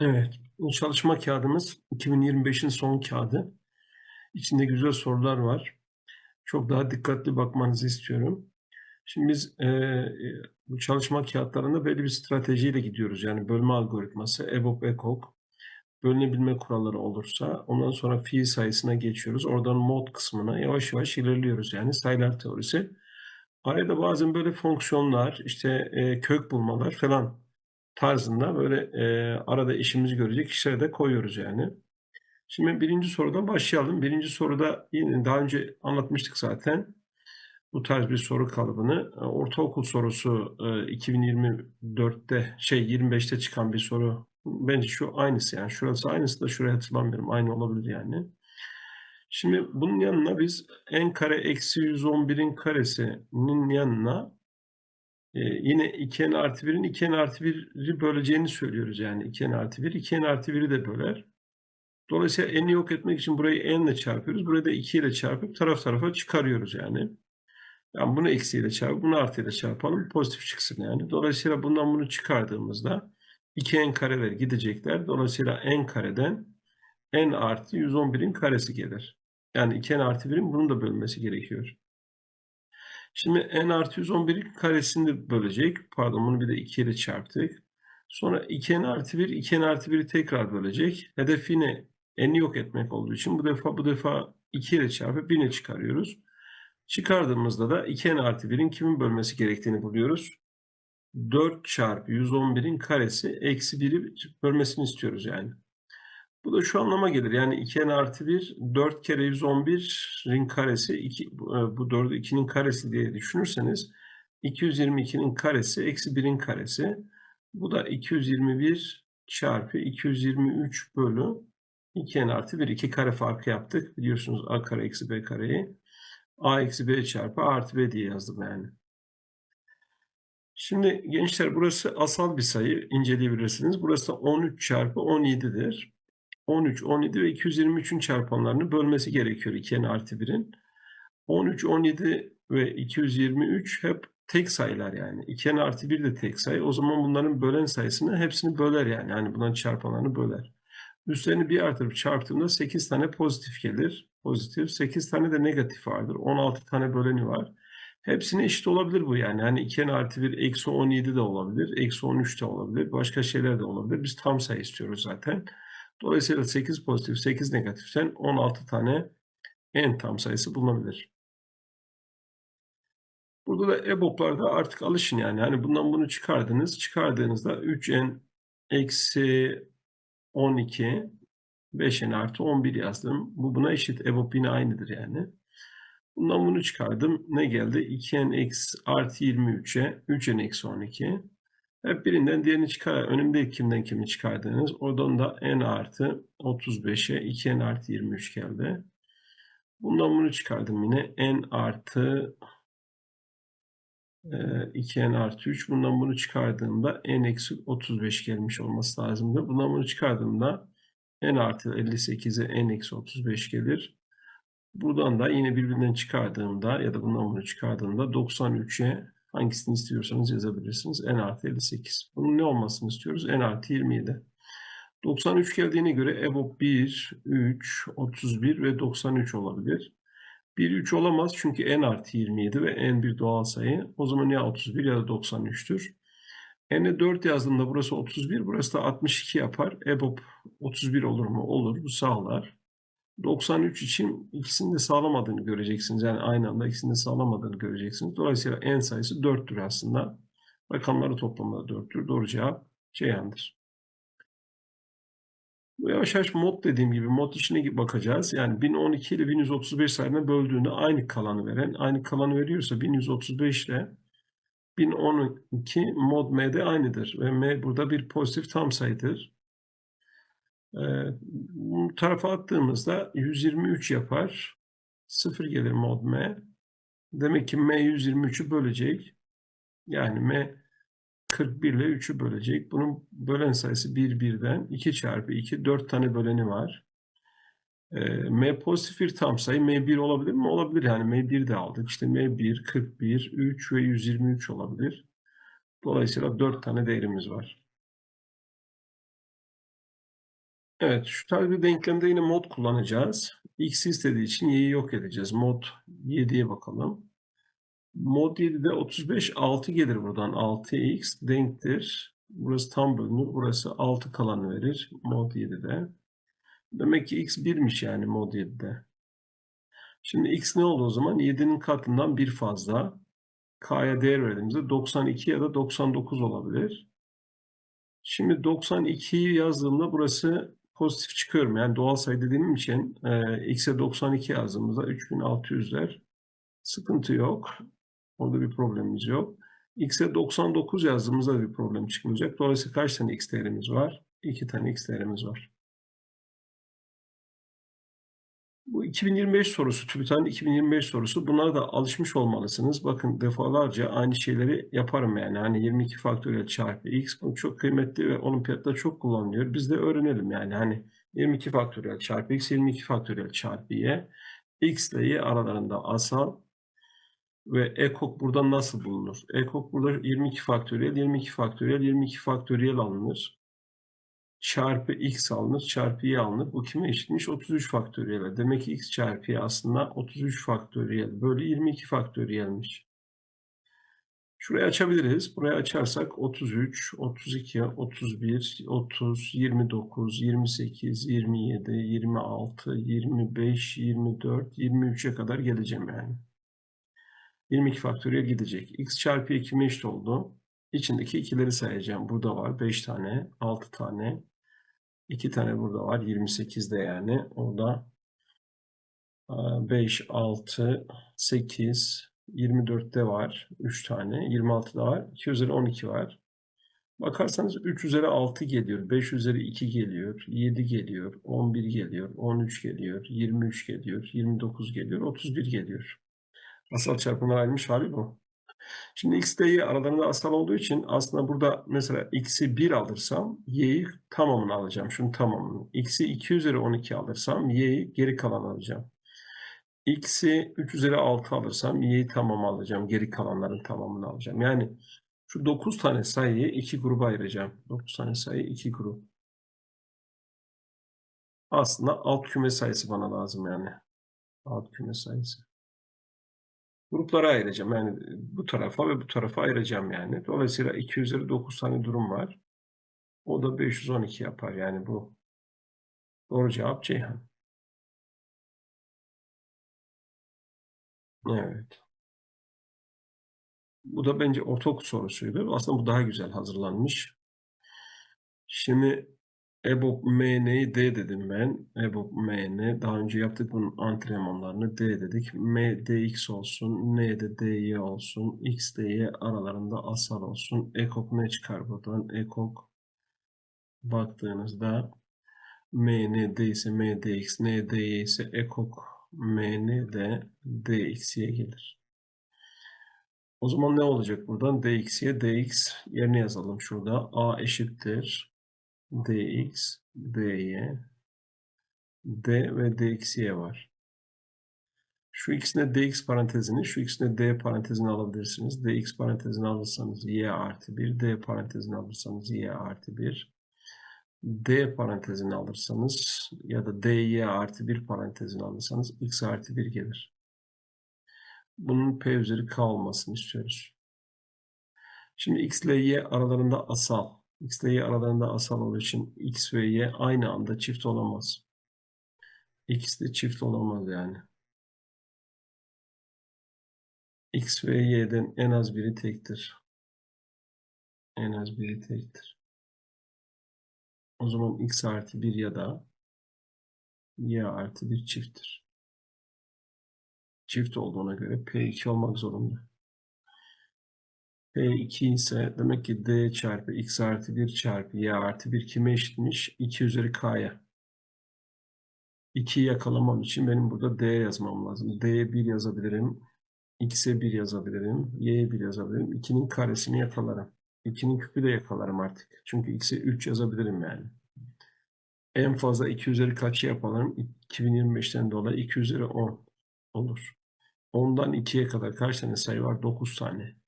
Evet, bu çalışma kağıdımız 2025'in son kağıdı. İçinde güzel sorular var. Çok daha dikkatli bakmanızı istiyorum. Şimdi biz e, e, bu çalışma kağıtlarında belli bir stratejiyle gidiyoruz. Yani bölme algoritması, EBOB, EKOK, bölünebilme kuralları olursa ondan sonra fiil sayısına geçiyoruz. Oradan mod kısmına yavaş yavaş ilerliyoruz. Yani sayılar teorisi. Arada bazen böyle fonksiyonlar, işte e, kök bulmalar falan tarzında böyle e, arada işimizi görecek işlere de koyuyoruz yani. Şimdi birinci sorudan başlayalım. Birinci soruda yine daha önce anlatmıştık zaten bu tarz bir soru kalıbını. E, Ortaokul sorusu e, 2024'te şey 25'te çıkan bir soru. Bence şu aynısı yani. Şurası aynısı da şuraya hatırlamıyorum. Aynı olabilir yani. Şimdi bunun yanına biz n kare eksi 111'in karesinin yanına e, yine 2n artı 1'in 2n artı 1'i böleceğini söylüyoruz yani. 2n artı 1, 2n artı 1'i de böler. Dolayısıyla n'i yok etmek için burayı n ile çarpıyoruz. Burayı da 2 ile çarpıp taraf tarafa çıkarıyoruz yani. Yani bunu eksiyle çarpıp bunu artıyla çarpalım pozitif çıksın yani. Dolayısıyla bundan bunu çıkardığımızda 2n kareler gidecekler. Dolayısıyla n kareden n artı 111'in karesi gelir. Yani 2n artı 1'in bunun da bölünmesi gerekiyor. Şimdi n artı 111'in karesini bölecek. Pardon bunu bir de 2 ile çarptık. Sonra 2n artı 1, 2n artı 1'i tekrar bölecek. Hedef yine n'i yok etmek olduğu için bu defa bu defa 2 ile çarpıp 1'e çıkarıyoruz. Çıkardığımızda da 2n artı 1'in kimin bölmesi gerektiğini buluyoruz. 4 çarpı 111'in karesi eksi 1'i bölmesini istiyoruz yani. Bu da şu anlama gelir. Yani 2n artı 1 4 kere 111'in karesi 2, bu 4'ü 2'nin karesi diye düşünürseniz 222'nin karesi eksi 1'in karesi. Bu da 221 çarpı 223 bölü 2n artı 1. 2 kare farkı yaptık. Biliyorsunuz a kare eksi b kareyi. a eksi b çarpı a artı b diye yazdım yani. Şimdi gençler burası asal bir sayı inceleyebilirsiniz. Burası 13 çarpı 17'dir. 13, 17 ve 223'ün çarpanlarını bölmesi gerekiyor 2n artı 1'in. 13, 17 ve 223 hep tek sayılar yani. 2n artı 1 de tek sayı. O zaman bunların bölen sayısını hepsini böler yani. Yani bunların çarpanlarını böler. Üstlerini bir artırıp çarptığımda 8 tane pozitif gelir. Pozitif. 8 tane de negatif vardır. 16 tane böleni var. Hepsine eşit olabilir bu yani. Hani 2n artı 1 eksi 17 de olabilir. Eksi 13 de olabilir. Başka şeyler de olabilir. Biz tam sayı istiyoruz zaten. Dolayısıyla 8 pozitif, 8 negatiften 16 tane n tam sayısı bulunabilir. Burada da EBOB'larda artık alışın yani. Hani bundan bunu çıkardınız. Çıkardığınızda 3n eksi 12 5n artı 11 yazdım. Bu buna eşit. EBOB yine aynıdır yani. Bundan bunu çıkardım. Ne geldi? 2n eksi artı 23'e 3n eksi 12. Hep birinden diğerini çıkar. Önümde kimden kimi çıkardınız. Oradan da n artı 35'e 2n artı 23 geldi. Bundan bunu çıkardım yine. n artı 2n artı 3. Bundan bunu çıkardığımda n eksi 35 gelmiş olması lazımdı. Bundan bunu çıkardığımda n artı 58'e n eksi 35 gelir. Buradan da yine birbirinden çıkardığımda ya da bundan bunu çıkardığımda 93'e hangisini istiyorsanız yazabilirsiniz. n artı 58. Bunun ne olmasını istiyoruz? n artı 27. 93 geldiğine göre EBOB 1, 3, 31 ve 93 olabilir. 1, 3 olamaz çünkü n artı 27 ve n bir doğal sayı. O zaman ya 31 ya da 93'tür. n'e 4 yazdığımda burası 31, burası da 62 yapar. EBOB 31 olur mu? Olur. Bu sağlar. 93 için ikisini de sağlamadığını göreceksiniz. Yani aynı anda ikisini de sağlamadığını göreceksiniz. Dolayısıyla n sayısı 4'tür aslında. Rakamları toplamda 4'tür. Doğru cevap Ceyhan'dır. Bu yavaş yavaş mod dediğim gibi mod işine bakacağız. Yani 1012 ile 1135 sayılarına böldüğünde aynı kalanı veren, aynı kalanı veriyorsa 1135 ile 1012 mod m'de aynıdır. Ve m burada bir pozitif tam sayıdır. Ee, bu tarafa attığımızda 123 yapar. 0 gelir mod m. Demek ki m 123'ü bölecek. Yani m 41 ile 3'ü bölecek. Bunun bölen sayısı 1 birden 2 çarpı 2 4 tane böleni var. Ee, m pozitif bir tam sayı. m1 olabilir mi? Olabilir. Yani m1 de aldık. İşte m1, 41, 3 ve 123 olabilir. Dolayısıyla 4 tane değerimiz var. Evet, şu tarz bir denklemde yine mod kullanacağız. X'i istediği için y'yi yok edeceğiz. Mod 7'ye bakalım. Mod 7'de 35 6 gelir buradan. 6x denktir. Burası tam bölünür. Burası 6 kalanı verir. Mod 7'de. Demek ki x 1'miş yani mod 7'de. Şimdi x ne oldu o zaman? 7'nin katından bir fazla. K'ya değer verdiğimizde 92 ya da 99 olabilir. Şimdi 92'yi yazdığımda burası pozitif çıkıyorum. Yani doğal sayı dediğim için e, x'e 92 yazdığımızda 3600'ler sıkıntı yok. Orada bir problemimiz yok. x'e 99 yazdığımızda bir problem çıkmayacak. Dolayısıyla kaç tane x değerimiz var? 2 tane x değerimiz var. Bu 2025 sorusu, TÜBİTAK'ın 2025 sorusu. Bunlara da alışmış olmalısınız. Bakın defalarca aynı şeyleri yaparım yani. Hani 22 faktöriyel çarpı x bu çok kıymetli ve olimpiyatta çok kullanılıyor. Biz de öğrenelim yani. Hani 22 faktöriyel çarpı x, 22 faktöriyel çarpı y. x ile y aralarında asal ve ekok burada nasıl bulunur? Ekok burada 22 faktöriyel, 22 faktöriyel, 22 faktöriyel alınır çarpı x alınır, çarpı y alınır. Bu kime eşitmiş? 33 faktöriyel. Demek ki x çarpı y aslında 33 faktöriyel bölü 22 faktöriyelmiş. Şurayı açabiliriz. Burayı açarsak 33, 32, 31, 30, 29, 28, 27, 26, 25, 24, 23'e kadar geleceğim yani. 22 faktöriyel gidecek. x çarpı y kime eşit oldu? İçindeki ikileri sayacağım. Burada var 5 tane, 6 tane. 2 tane burada var. 28'de yani. Orada 5, 6, 8, 24'te var. 3 tane. 26'da var. 2 üzeri 12 var. Bakarsanız 3 üzeri 6 geliyor. 5 üzeri 2 geliyor. 7 geliyor. 11 geliyor. 13 geliyor. 23 geliyor. 29 geliyor. 31 geliyor. Asal çarpımlar ayrılmış hali bu. Şimdi x ile y aralarında asal olduğu için aslında burada mesela x'i 1 alırsam y'yi tamamını alacağım. Şunun tamamını. x'i 2 üzeri 12 alırsam y'yi geri kalan alacağım. x'i 3 üzeri 6 alırsam y'yi tamam alacağım. Geri kalanların tamamını alacağım. Yani şu 9 tane sayıyı iki gruba ayıracağım. 9 tane sayı iki grup. Aslında alt küme sayısı bana lazım yani. Alt küme sayısı gruplara ayıracağım. Yani bu tarafa ve bu tarafa ayıracağım yani. Dolayısıyla 2 üzeri 9 tane durum var. O da 512 yapar. Yani bu doğru cevap Ceyhan. Evet. Bu da bence ortaokul sorusuydu. Aslında bu daha güzel hazırlanmış. Şimdi EBOB MN'yi D dedim ben. EBOB MN. Daha önce yaptık bunun antrenmanlarını D dedik. M DX olsun. N de DY olsun. X DY aralarında asal olsun. Ekok ne çıkar buradan? Ekok baktığınızda MN D ise M DX, N DY ise ekok MN de DX'ye gelir. O zaman ne olacak buradan? DX'ye DX yerine yazalım şurada. A eşittir dx, dy, d ve dxy var. Şu ikisine dx parantezini, şu ikisine d parantezini alabilirsiniz. dx parantezini alırsanız y artı 1, d parantezini alırsanız y artı 1. d parantezini alırsanız ya da dy artı 1 parantezini alırsanız x artı 1 gelir. Bunun p üzeri k olmasını istiyoruz. Şimdi x ile y aralarında asal x ile y aralarında asal olduğu için x ve y aynı anda çift olamaz. x de çift olamaz yani. x ve y'den en az biri tektir. En az biri tektir. O zaman x artı 1 ya da y artı 1 çifttir. Çift olduğuna göre p2 olmak zorunda. P2 ise demek ki D çarpı X artı 1 çarpı Y artı 1 kime eşitmiş? 2 üzeri K'ya. 2'yi yakalamam için benim burada D yazmam lazım. D'ye 1 yazabilirim. X'e 1 yazabilirim. Y'ye 1 yazabilirim. 2'nin karesini yakalarım. 2'nin küpü de yakalarım artık. Çünkü X'e 3 yazabilirim yani. En fazla 2 üzeri kaçı yapalım? 2025'ten dolayı 2 üzeri 10 olur. 10'dan 2'ye kadar kaç tane sayı var? 9 tane.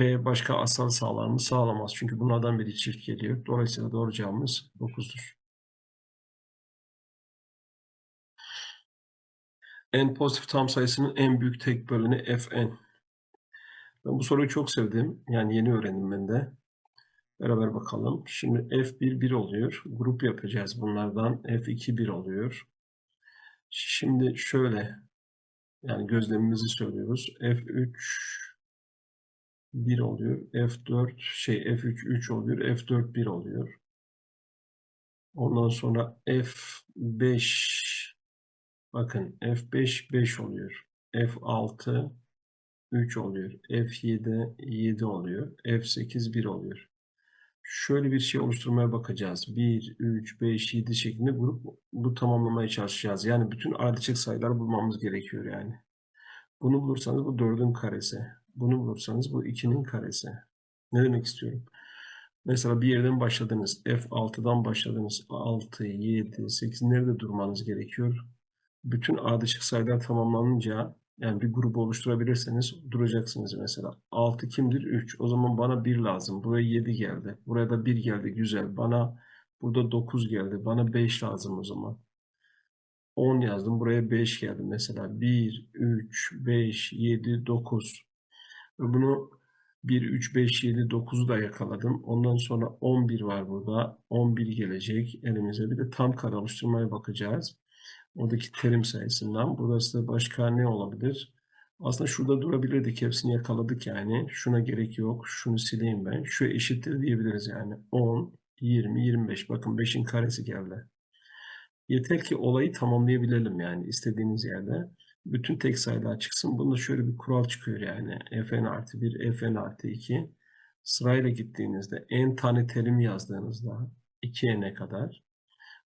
P başka asal sağlar mı? Sağlamaz. Çünkü bunlardan biri çift geliyor. Dolayısıyla doğru cevabımız 9'dur. N pozitif tam sayısının en büyük tek böleni Fn. Ben bu soruyu çok sevdim. Yani yeni öğrendim ben de. Beraber bakalım. Şimdi F1 1 oluyor. Grup yapacağız bunlardan. F2 1 oluyor. Şimdi şöyle yani gözlemimizi söylüyoruz. F3 1 oluyor. f4 şey f3 3 oluyor. f4 1 oluyor. Ondan sonra f5 bakın f5 5 oluyor. f6 3 oluyor. f7 7 oluyor. f8 1 oluyor. Şöyle bir şey oluşturmaya bakacağız. 1, 3, 5, 7 şeklinde grup bu tamamlamaya çalışacağız. Yani bütün ardışık sayılar bulmamız gerekiyor yani. Bunu bulursanız bu 4'ün karesi. Bunu bulursanız bu 2'nin karesi. Ne demek istiyorum? Mesela bir yerden başladınız. F6'dan başladınız. 6, 7, 8 nerede durmanız gerekiyor? Bütün ardışık sayılar tamamlanınca yani bir grubu oluşturabilirseniz duracaksınız mesela. 6 kimdir? 3. O zaman bana 1 lazım. Buraya 7 geldi. Buraya da 1 geldi. Güzel. Bana burada 9 geldi. Bana 5 lazım o zaman. 10 yazdım. Buraya 5 geldi mesela. 1, 3, 5, 7, 9. Bunu 1, 3, 5, 7, 9'u da yakaladım. Ondan sonra 11 var burada. 11 gelecek elimize. Bir de tam kare oluşturmaya bakacağız. Oradaki terim sayısından. Burası da başka ne olabilir? Aslında şurada durabilirdik. Hepsini yakaladık yani. Şuna gerek yok. Şunu sileyim ben. Şu eşittir diyebiliriz yani. 10, 20, 25. Bakın 5'in karesi geldi. Yeter ki olayı tamamlayabilelim yani istediğiniz yerde. Bütün tek sayılar çıksın. Bunda şöyle bir kural çıkıyor yani. fn artı 1, fn artı 2. Sırayla gittiğinizde n tane terim yazdığınızda 2n'e kadar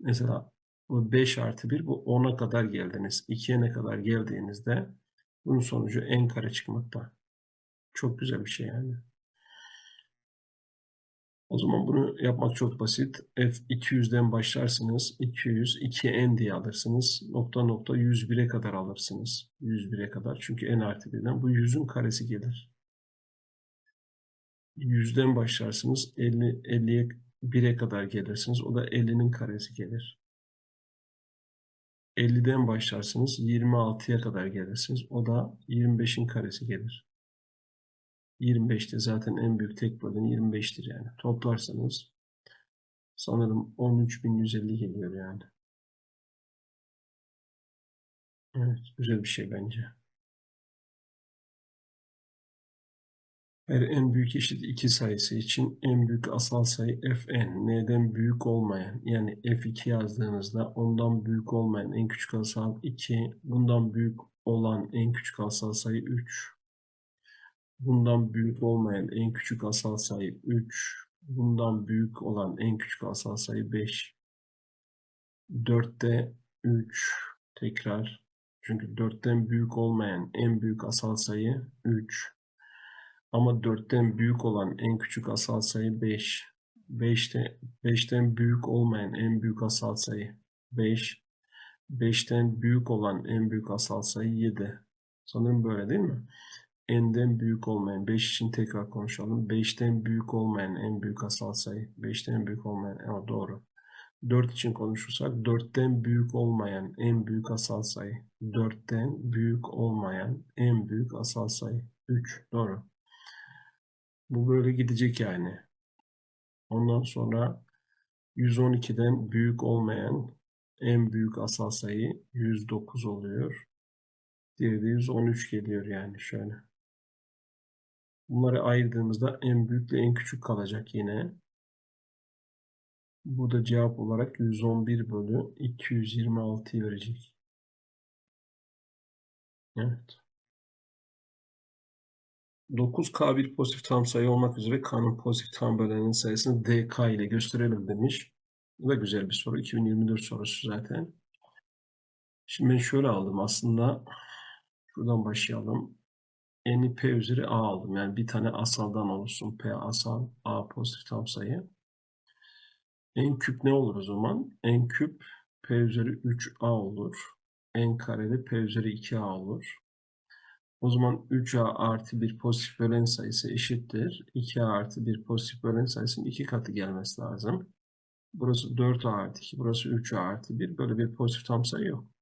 mesela bu 5 artı 1 bu 10'a kadar geldiniz. 2'ye ne kadar geldiğinizde bunun sonucu n kare çıkmakta. Çok güzel bir şey yani. O zaman bunu yapmak çok basit. F200'den başlarsınız. 200, 2n diye alırsınız. Nokta nokta 101'e kadar alırsınız. 101'e kadar. Çünkü n artı 1'den bu 100'ün karesi gelir. 100'den başlarsınız. 50, 50'ye 1'e kadar gelirsiniz. O da 50'nin karesi gelir. 50'den başlarsınız. 26'ya kadar gelirsiniz. O da 25'in karesi gelir. 25'te zaten en büyük tek bölüm 25'tir yani. Toplarsanız sanırım 13.150 geliyor yani. Evet, güzel bir şey bence. Her en büyük eşit 2 sayısı için en büyük asal sayı fn n'den büyük olmayan yani f2 yazdığınızda ondan büyük olmayan en küçük asal 2 bundan büyük olan en küçük asal sayı 3 bundan büyük olmayan en küçük asal sayı 3 bundan büyük olan en küçük asal sayı 5 4'te 3 tekrar çünkü 4'ten büyük olmayan en büyük asal sayı 3 ama 4'ten büyük olan en küçük asal sayı 5. 5'te 5'ten büyük olmayan en büyük asal sayı 5. 5'ten büyük olan en büyük asal sayı 7. Sanırım böyle değil mi? N'den büyük olmayan 5 için tekrar konuşalım. 5'ten büyük olmayan en büyük asal sayı 5'ten büyük olmayan ama doğru. 4 için konuşursak 4'ten büyük olmayan en büyük asal sayı 4'ten büyük olmayan en büyük asal sayı 3 doğru. Bu böyle gidecek yani. Ondan sonra 112'den büyük olmayan en büyük asal sayı 109 oluyor. Diğeri de 113 geliyor yani şöyle. Bunları ayırdığımızda en büyükle en küçük kalacak yine. Bu da cevap olarak 111 bölü 226'yı verecek. Evet. 9K bir pozitif tam sayı olmak üzere K'nın pozitif tam böleninin sayısını DK ile gösterelim demiş. Bu da güzel bir soru. 2024 sorusu zaten. Şimdi ben şöyle aldım aslında. Şuradan başlayalım. N'i P üzeri A aldım. Yani bir tane asaldan oluşsun. P asal, A pozitif tam sayı. N küp ne olur o zaman? N küp P üzeri 3A olur. N karede P üzeri 2A olur. O zaman 3A artı bir pozitif bölen sayısı eşittir. 2A artı bir pozitif bölen sayısının iki katı gelmesi lazım. Burası 4A artı 2, burası 3A artı 1. Böyle bir pozitif tam sayı yok.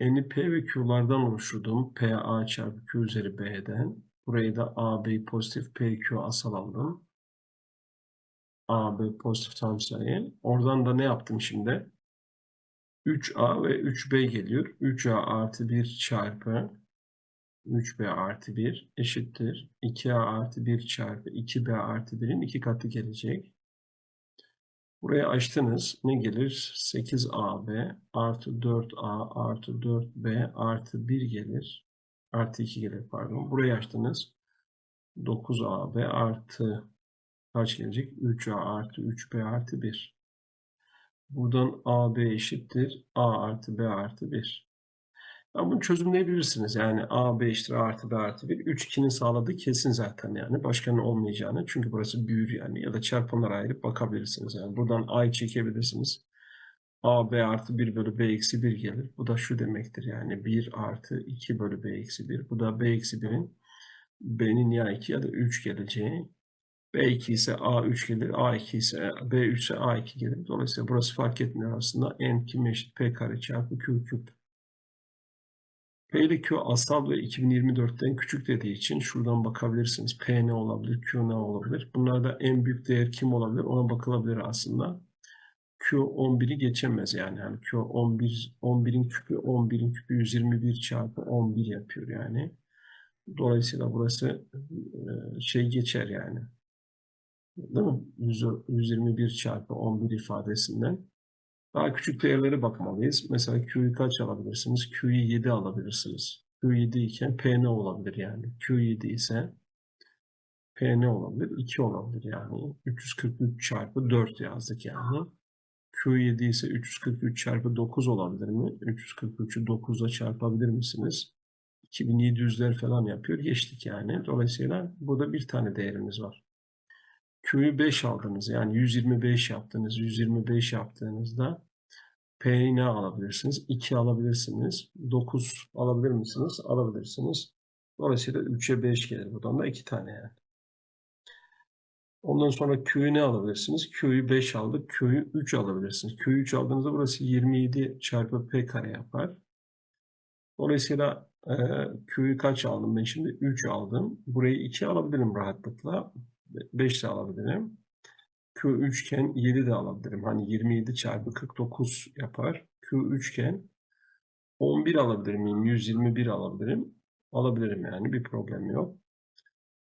N'i p ve q'lardan oluşturduğum PA çarpı q üzeri b'den burayı da AB pozitif PQ asal aldım. AB pozitif tam sayı. Oradan da ne yaptım şimdi? 3A ve 3B geliyor. 3A artı 1 çarpı 3B artı 1 eşittir. 2A artı 1 çarpı 2B artı 1'in iki katı gelecek. Burayı açtınız. Ne gelir? 8AB artı 4A artı 4B artı 1 gelir. Artı 2 gelir pardon. Burayı açtınız. 9AB artı kaç gelecek? 3A artı 3B artı 1. Buradan AB eşittir. A artı B artı 1. Ya bunu çözümleyebilirsiniz. Yani A, B eşittir A artı B artı 1. 3, 2'nin sağladığı kesin zaten yani. Başkanın olmayacağını. Çünkü burası büyür yani. Ya da çarpanlara ayırıp bakabilirsiniz. Yani buradan A'yı çekebilirsiniz. A, B artı 1 bölü B eksi 1 gelir. Bu da şu demektir yani. 1 artı 2 bölü B eksi 1. Bu da B eksi 1'in B'nin ya 2 ya da 3 geleceği. B2 ise A3 gelir. A2 ise B3 ise A2 gelir. Dolayısıyla burası fark etmiyor aslında. N kime eşit? P kare çarpı Q küp. P ile Q asal ve 2024'ten küçük dediği için şuradan bakabilirsiniz. P ne olabilir? Q ne olabilir? Bunlarda en büyük değer kim olabilir? Ona bakılabilir aslında. Q 11'i geçemez yani. yani Q 11 11'in küpü 11'in küpü 121 çarpı 11 yapıyor yani. Dolayısıyla burası e, şey geçer yani. Değil mi? 121 çarpı 11 ifadesinden. Daha küçük değerlere bakmalıyız. Mesela Q'yu kaç alabilirsiniz? Q'yu 7 alabilirsiniz. Q 7 iken P ne olabilir yani? Q 7 ise P ne olabilir? 2 olabilir yani. 343 çarpı 4 yazdık yani. Q 7 ise 343 çarpı 9 olabilir mi? 343'ü 9'la çarpabilir misiniz? 2700'ler falan yapıyor. Geçtik yani. Dolayısıyla burada bir tane değerimiz var. Q'yu 5 aldınız. Yani 125 yaptınız. 125 yaptığınızda P'yi ne alabilirsiniz? 2 alabilirsiniz. 9 alabilir misiniz? Alabilirsiniz. Dolayısıyla 3'e 5 gelir. Buradan da 2 tane yani. Ondan sonra Q'yu ne alabilirsiniz? Q'yu 5 aldık. Q'yu 3 alabilirsiniz. Q'yu 3 aldığınızda burası 27 çarpı P kare yapar. Dolayısıyla e, Q'yu kaç aldım ben şimdi? 3 aldım. Burayı 2 alabilirim rahatlıkla. 5 de alabilirim. Q üçgen 7 de alabilirim. Hani 27 çarpı 49 yapar. Q üçgen 11 alabilir miyim? 121 alabilirim. Alabilirim yani bir problem yok.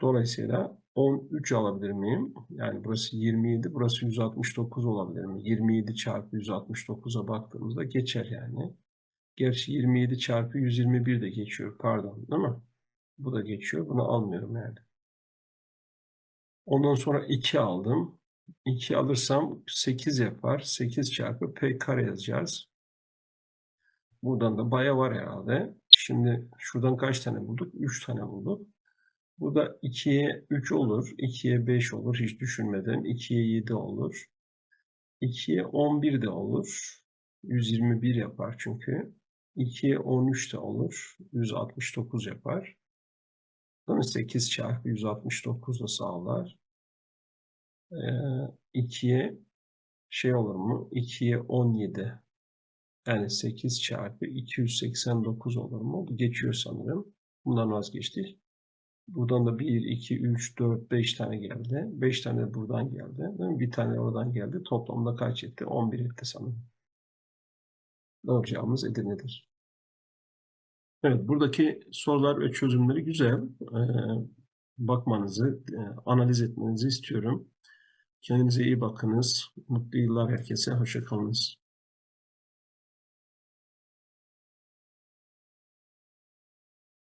Dolayısıyla 13 alabilir miyim? Yani burası 27, burası 169 olabilir mi? 27 çarpı 169'a baktığımızda geçer yani. Gerçi 27 çarpı 121 de geçiyor pardon değil mi? Bu da geçiyor. Bunu almıyorum yani. Ondan sonra 2 aldım. 2 alırsam 8 yapar. 8 çarpı p kare yazacağız. Buradan da baya var herhalde. Şimdi şuradan kaç tane bulduk? 3 tane bulduk. Bu da 2'ye 3 olur. 2'ye 5 olur hiç düşünmeden. 2'ye 7 olur. 2'ye 11 de olur. 121 yapar çünkü. 2'ye 13 de olur. 169 yapar. 8 çarpı 169 da sağlar. Ee, 2'ye şey olur mu? 2'ye 17. Yani 8 çarpı 289 olur mu? Bu geçiyor sanırım. Bundan vazgeçtik. Buradan da 1, 2, 3, 4, 5 tane geldi. 5 tane de buradan geldi. Değil mi? Bir tane oradan geldi. Toplamda kaç etti? 11 etti sanırım. Doğru cevabımız Edirne'dir. Evet, buradaki sorular ve çözümleri güzel. Ee, bakmanızı, e, analiz etmenizi istiyorum. Kendinize iyi bakınız. Mutlu yıllar herkese. Hoşça kalınız.